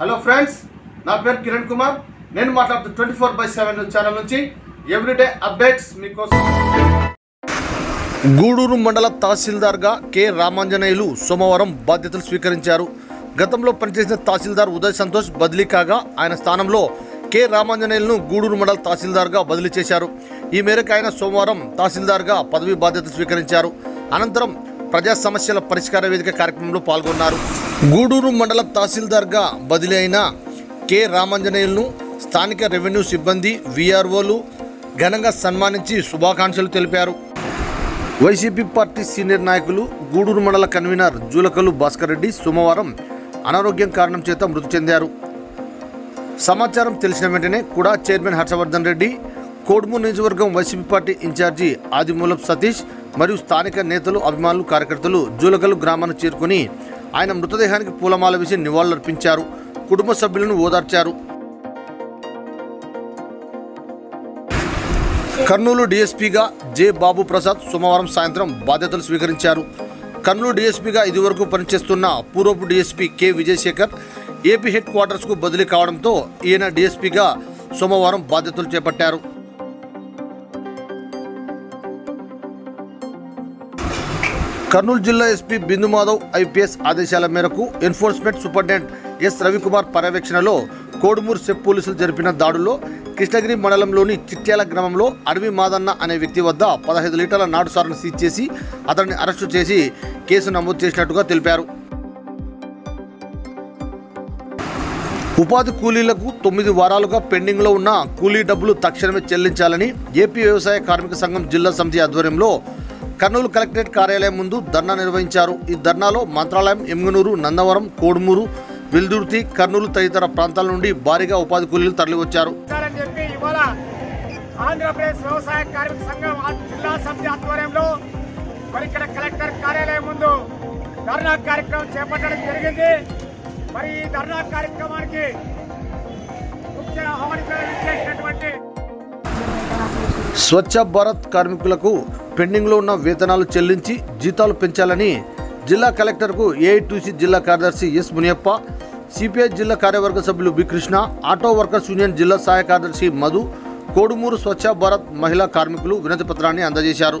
Hello friends నా పేరు కిరణ్ కుమార్. నేను మాట్లాడుతూ twenty four by seven channel నుంచి ఎవ్రీడే అప్డేట్స్ మీకోసం. గూడూరు మండల తహసీల్దార్గా కె. రామాంజనేయులు సోమవారం బాధ్యతలు స్వీకరించారు. గతంలో పనిచేసిన తహసీల్దార్ ఉదయ్ సంతోష్ బదిలీ కాగా ఆయన స్థానంలో కె. రామాంజనేయులను గూడూరు మండల తహసీల్దార్గా బదిలీ చేశారు. ఈ మేరకు ఆయన సోమవారం తహసీల్దార్గా పదవీ బాధ్యతలు స్వీకరించారు. అనంతరం ప్రజా సమస్యల పరిష్కార వేదిక కార్యక్రమంలో పాల్గొన్నారు. గూడూరు మండల తహసీల్దార్గా బదిలీ అయిన కె. రామాంజనేయులను స్థానిక రెవెన్యూ సిబ్బంది విఆర్ఓలు ఘనంగా సన్మానించి శుభాకాంక్షలు తెలిపారు. వైసీపీ పార్టీ సీనియర్ నాయకులు గూడూరు మండల కన్వీనర్ జూలకలు భాస్కర్ రెడ్డి సోమవారం అనారోగ్యం కారణం చేత మృతి చెందారు. సమాచారం తెలిసిన వెంటనే కూడా చైర్మన్ హర్షవర్ధన్ రెడ్డి కోడుమూరు నియోజకవర్గం YCP party in-charge Adimulapu Satish మరియు స్థానిక నేతలు అభిమానులు కార్యకర్తలు జూలకలు గ్రామాన్ని చేరుకుని ఆయన మృతదేహానికి పూలమాల వేసి నివాళులర్పించారు. కుటుంబ సభ్యులను ఓదార్చారు. కర్నూలు డీఎస్పీగా జె బాబు ప్రసాద్ సోమవారం సాయంత్రం బాధ్యతలు స్వీకరించారు. కర్నూలు డీఎస్పీగా ఇదివరకు పనిచేస్తున్న పూర్వపు DSP K Vijayasekhar AP head క్వార్టర్స్కు బదిలీ కావడంతో ఈయన డీఎస్పీగా సోమవారం బాధ్యతలు చేపట్టారు. కర్నూలు జిల్లా ఎస్పీ బిందు మాధవ్ ఐపీఎస్ ఆదేశాల మేరకు ఎన్ఫోర్స్మెంట్ సూపరింటెండెంట్ ఎస్ రవికుమార్ పర్యవేక్షణలో కోడుమూరు సెప్ పోలీసులు జరిపిన దాడుల్లో కృష్ణగిరి మండలంలోని చిట్యాల గ్రామంలో అడవి మాదన్న అనే వ్యక్తి వద్ద పదహైదు లీటర్ల నాటు సారును సీజ్ చేసి అతన్ని అరెస్టు చేసి కేసు నమోదు చేసినట్టుగా తెలిపారు. ఉపాధి కూలీలకు తొమ్మిది వారాలుగా పెండింగ్లో ఉన్న కూలీ డబ్బులు తక్షణమే చెల్లించాలని ఏపీ వ్యవసాయ కార్మిక సంఘం జిల్లా సమితి ఆధ్వర్యంలో కర్నూలు కలెక్టరేట్ కార్యాలయం ముందు ధర్నా నిర్వహించారు. ఈ ధర్నాలో మంత్రాలయం ఎమ్గనూరు నందవరం కోడుమూరు వెల్దుర్తి కర్నూలు తదితర ప్రాంతాల నుండి భారీగా ఉపాధి కూలీలు తరలివచ్చారు. ఇచ్చారని చెప్పి ఇవాళ ఆంధ్రప్రదేశ్ వ్యవసాయ కార్మిక సంఘం ఆ జిల్లా సమితి ఆధ్వర్యంలో మరి ఇక్కడ కలెక్టర్ కార్యాలయం ముందు ధర్నా కార్యక్రమం చేపట్టడం జరిగింది. మరి ఈ ధర్నా కార్యక్రమానికి ముఖ్య ఆహ్వానితులు ఇచ్చేసినటువంటి స్వచ్ఛ భారత్ కార్మికులకు పెండింగ్లో ఉన్న వేతనాలు చెల్లించి జీతాలు పెంచాలని జిల్లా కలెక్టర్కు ఏఐటీసీ జిల్లా కార్యదర్శి ఎస్ మునియప్ప సిపిఐ జిల్లా కార్యవర్గ సభ్యులు B Krishna auto workers union జిల్లా సహాయ కార్యదర్శి మధు కోడుమూరు స్వచ్ఛ భారత్ మహిళా కార్మికులు వినతి పత్రాన్ని అందజేశారు.